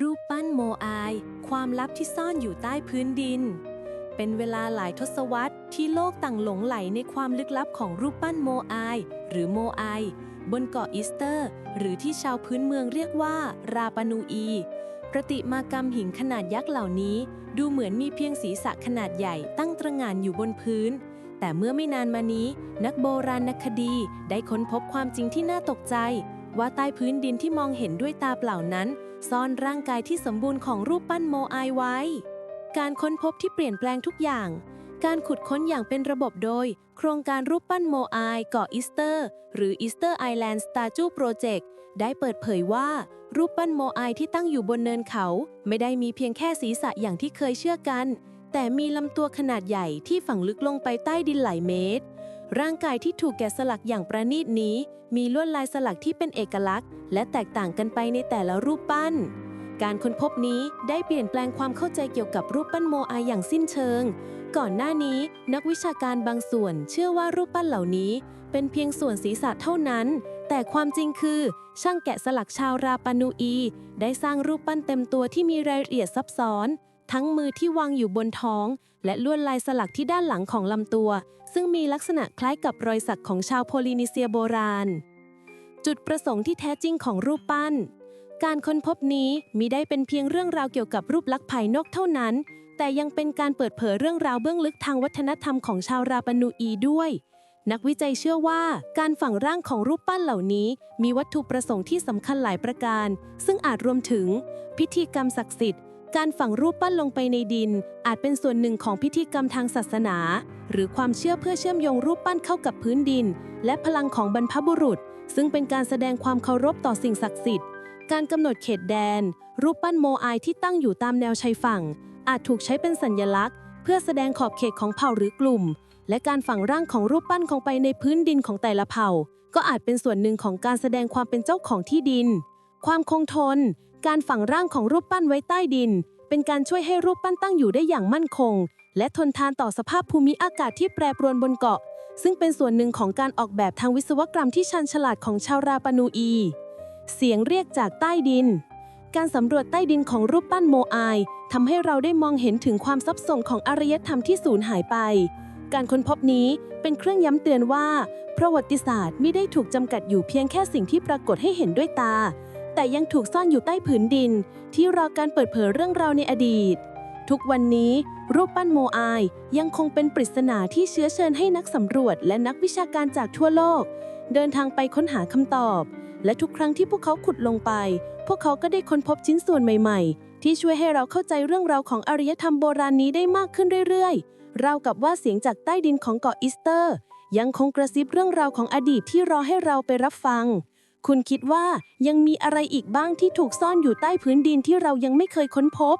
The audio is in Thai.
รูปปั้นโมอาย ความลับที่ซ่อนอยู่ใต้พื้นดิน เป็นเวลาหลายทศวรรษที่โลกต่างหลงไหลในความลึกลับของรูปปั้นโมอาย หรือโมอายบนเกาะอีสเตอร์ หรือที่ชาวพื้นเมืองเรียกว่า ราปานูอี ประติมากรรมหินขนาดยักษ์เหล่านี้ ดูเหมือนมีเพียงศีรษะขนาดใหญ่ตั้งตระหง่านอยู่บนพื้น แต่เมื่อไม่นานมานี้ นักโบราณคดีได้ค้นพบความจริงที่น่าตกใจ ว่าใต้พื้นดินที่มองเห็นด้วยตาเปล่านั้น ซ่อนร่างกายที่สมบูรณ์ของรูปปั้นโมอายไว้ การค้นพบที่เปลี่ยนแปลงทุกอย่าง การขุดค้นอย่างเป็นระบบโดย โครงการรูปปั้นโมอายเกาะอีสเตอร์ หรือ Easter Island Statue Project ได้เปิดเผยว่า รูปปั้นโมอายที่ตั้งอยู่บนเนินเขา ไม่ได้มีเพียงแค่ศีรษะอย่างที่เคยเชื่อกัน แต่มีลำตัวขนาดใหญ่ที่ฝังลึกลงไปใต้ดินหลายเมตร ร่างกายที่ถูกแกะสลักอย่างประณีตนี้ มีลวดลายสลักที่เป็นเอกลักษณ์ และแตกต่างกันไปในแต่ละรูปปั้น การค้นพบนี้ได้เปลี่ยนแปลงความเข้าใจเกี่ยวกับรูปปั้นโมอายอย่างสิ้นเชิง ก่อนหน้านี้นักวิชาการบางส่วนเชื่อว่ารูปปั้นเหล่านี้ เป็นเพียงส่วนศีรษะเท่านั้น แต่ความจริงคือ ช่างแกะสลักชาวราปานูอี ได้สร้างรูปปั้นเต็มตัวที่มีรายละเอียดซับซ้อน ทั้งมือที่วางอยู่บนท้อง และลวดลายสลักที่ด้านหลังของลำตัว ซึ่งมีลักษณะคล้ายกับรอยสักของชาวโพลินีเซียโบราณ จุดประสงค์ที่แท้จริงของรูปปั้น การค้นพบนี้มิได้เป็นเพียงเรื่องราวเกี่ยวกับรูปลักษณ์ภายนอกเท่านั้น แต่ยังเป็นการเปิดเผยเรื่องราวเบื้องลึกทางวัฒนธรรมของชาวราปานูอีด้วยนักวิจัยเชื่อว่าการฝังร่างของรูปปั้นเหล่านี้ มีวัตถุประสงค์ที่สำคัญหลายประการ ซึ่งอาจรวมถึง พิธีกรรมศักดิ์สิทธิ์ การฝังรูปปั้นลงไปในดิน อาจเป็นส่วนหนึ่งของพิธีกรรมทางศาสนา หรือความเชื่อเพื่อเชื่อมโยงรูปปั้นเข้ากับพื้นดิน และพลังของบรรพบุรุษ ซึ่งเป็นการแสดงความเคารพต่อสิ่งศักดิ์สิทธิ์ การกำหนดเขตแดน รูปปั้นโมอายที่ตั้งอยู่ตามแนวชายฝั่ง อาจถูกใช้เป็นสัญลักษณ์ เพื่อแสดงขอบเขตของเผ่าหรือกลุ่ม และการฝังร่างของรูปปั้นลงไปในพื้นดินของแต่ละเผ่า ก็อาจเป็นส่วนหนึ่งของการแสดงความเป็นเจ้าของที่ดิน ความคงทน การฝังร่างของรูปปั้นไว้ใต้ดิน เป็นการช่วยให้รูปปั้นตั้งอยู่ได้อย่างมั่นคง และทนทานต่อสภาพภูมิอากาศที่แปรปรวนบนเกาะ ซึ่งเป็นส่วนหนึ่งของการออกแบบทางวิศวกรรมที่ชันฉลาดของชาวราปานูอี เสียงเรียกจากใต้ดิน การสำรวจใต้ดินของรูปปั้นโมอายทำให้เราได้มองเห็นถึงความซับซ้อนของอารยธรรมที่สูญหายไป การค้นพบนี้เป็นเครื่องย้ำเตือนว่า ประวัติศาสตร์ไม่ได้ถูกจำกัดอยู่เพียงแค่สิ่งที่ปรากฏให้เห็นด้วยตา แต่ยังถูกซ่อนอยู่ใต้ผืนดิน ที่รอการเปิดเผยเรื่องราวในอดีต ทุกวันนี้รูปปั้นโมอายยังคงเป็นปริศนาที่เชื้อเชิญให้นักสำรวจ และนักวิชาการจากทั่วโลก เดินทางไปค้นหาคำตอบ และทุกครั้งที่พวกเขาขุดลงไป พวกเขาก็ได้ค้นพบชิ้นส่วนใหม่ๆ ที่ช่วยให้เราเข้าใจเรื่องราวของอารยธรรมโบราณนี้ได้มากขึ้นเรื่อยๆราวกับว่าเสียงจากใต้ดินของเกาะอีสเตอร์ ยังคงกระซิบเรื่องราวของอดีตที่รอให้เราไปรับฟัง คุณคิดว่ายังมีอะไรอีกบ้างที่ถูกซ่อนอยู่ใต้พื้นดินที่เรายังไม่เคยค้นพบ